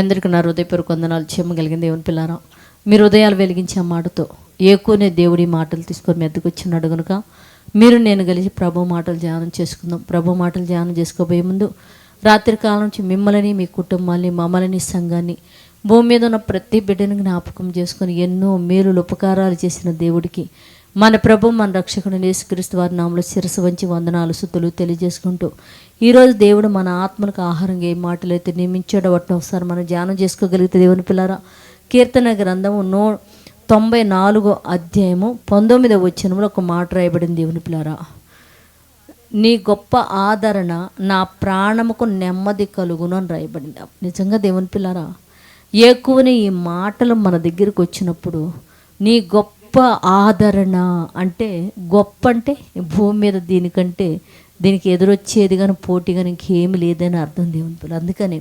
ఎందరికి నా హృదయపూర్వక వందనాలు కలిగింది దేవుని పిల్లారా. మీరు హృదయాలు వెలిగించే ఆ మాటతో ఏకోనే దేవుడి మాటలు తీసుకొని మెద్దకు వచ్చినాడు కనుక మీరు నేను కలిసి ప్రభు మాటలు ధ్యానం చేసుకుందాం. ప్రభు మాటలు ధ్యానం చేసుకోబోయే ముందు రాత్రి కాలం నుంచి మిమ్మల్ని మీ కుటుంబాన్ని మమ్మల్ని సంఘాన్ని భూమి మీద ఉన్న ప్రతి బిడ్డను జ్ఞాపకం చేసుకొని ఎన్నో మేలులు ఉపకారాలు చేసిన దేవుడికి మన ప్రభు మన రక్షకుడు యేసుక్రీస్తు వారి నామలో శిరసు వంచి వందనాలు సుతులు తెలియజేసుకుంటూ ఈరోజు దేవుడు మన ఆత్మలకు ఆహారంగా ఏ మాటలు అయితే నియమించాడో వాటిని ఒకసారి మనం ధ్యానం చేసుకోగలిగితే దేవుని పిల్లరా కీర్తన గ్రంథము నో తొంభై నాలుగో అధ్యాయము పంతొమ్మిదవ వచ్చినములో ఒక మాట రాయబడింది దేవుని పిల్లరా. నీ గొప్ప ఆదరణ నా ప్రాణముకు నెమ్మది కలుగును అని రాయబడింది. నిజంగా దేవుని పిల్లరా ఎక్కువని ఈ మాటలు మన దగ్గరికి వచ్చినప్పుడు నీ గొప్ప గొప్ప ఆదరణ అంటే గొప్ప అంటే భూమి మీద దీనికంటే దీనికి ఎదురొచ్చేది కానీ పోటీ కానీ ఇంకేమి లేదని అర్థం దేవుని అందుకని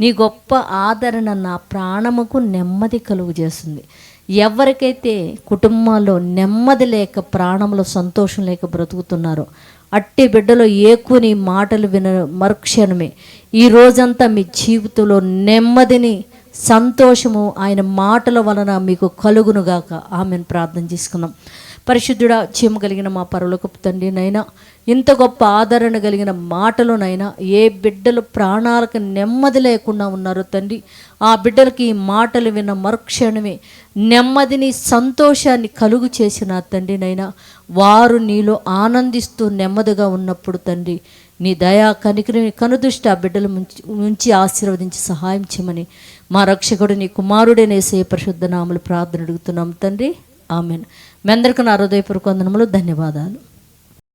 నీ గొప్ప ఆదరణ నా ప్రాణముకు నెమ్మది కలుగు చేస్తుంది. ఎవరికైతే కుటుంబాల్లో నెమ్మది లేక ప్రాణంలో సంతోషం లేక బ్రతుకుతున్నారో అట్టి బిడ్డలో ఏకుని మాటలు విన మరుక్షణమే ఈ రోజంతా మీ జీవితంలో నెమ్మదిని సంతోషము ఆయన మాటల వలన మీకు కలుగునుగాక. ఆమెను. ప్రార్థన చేసుకుందాం. పరిశుద్ధుడా చీమ కలిగిన మా పరలోకపు తండ్రి నైనా ఇంత గొప్ప ఆదరణ కలిగిన మాటలోనైనా ఏ బిడ్డలు ప్రాణాలకు నెమ్మది లేకుండా ఉన్నారో తండ్రి ఆ బిడ్డలకి ఈ మాటలు విన్న మరుక్షణమే నెమ్మదిని సంతోషాన్ని కలుగు చేసిన తండ్రి నైనా వారు నీలో ఆనందిస్తూ నెమ్మదిగా ఉన్నప్పుడు తండ్రి నీ దయా కనికరిని కనుదృష్టి ఆ బిడ్డలు ముంచి ఉంచి ఆశీర్వదించి సహాయం చేయమని మా రక్షకుడు నీ కుమారుడేనేసే పరిశుద్ధ నామలు ప్రార్థన అడుగుతున్నాం తండ్రి. ఆమెన్. మీ అందరికీ నా హృదయపూర్వక వందనములు ధన్యవాదాలు.